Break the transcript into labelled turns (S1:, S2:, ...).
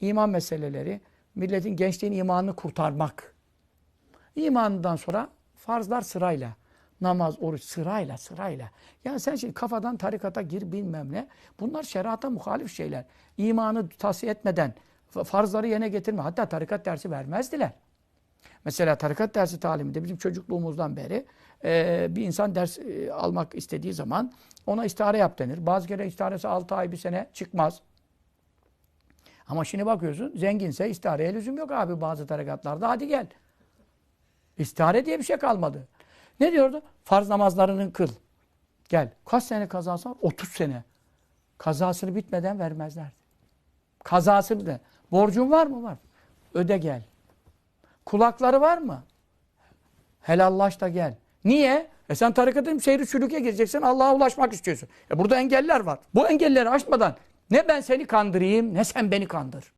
S1: iman meseleleri, milletin gençliğin imanını kurtarmak. İmanından sonra farzlar sırayla. Namaz, oruç sırayla sırayla. Ya sen şimdi kafadan tarikata gir bilmem ne. Bunlar şerata muhalif şeyler. İmanı tavsiye etmeden fa- farzları yerine getirme. Hatta tarikat dersi vermezdiler. Mesela tarikat dersi taliminde bizim çocukluğumuzdan beri e, bir insan ders e, almak istediği zaman ona istihare yap denir. Bazı kere istiharesi 6 ay bir sene çıkmaz. Ama şimdi bakıyorsun zenginse istihareye lüzum yok abi bazı tarikatlarda. Hadi gel. İstihare diye bir şey kalmadı. Ne diyordu? Farz namazlarını kıl. Gel. Kaç sene kazası var? 30 sene. Kazasını bitmeden vermezlerdi. Kazası bile. Borcun var mı? Var. Öde gel. Kulakları var mı? Helallaş da gel. Niye? E sen tarikatın seyri sülüke gireceksin, Allah'a ulaşmak istiyorsun. E burada engeller var. Bu engelleri aşmadan ne ben seni kandırayım ne sen beni kandır.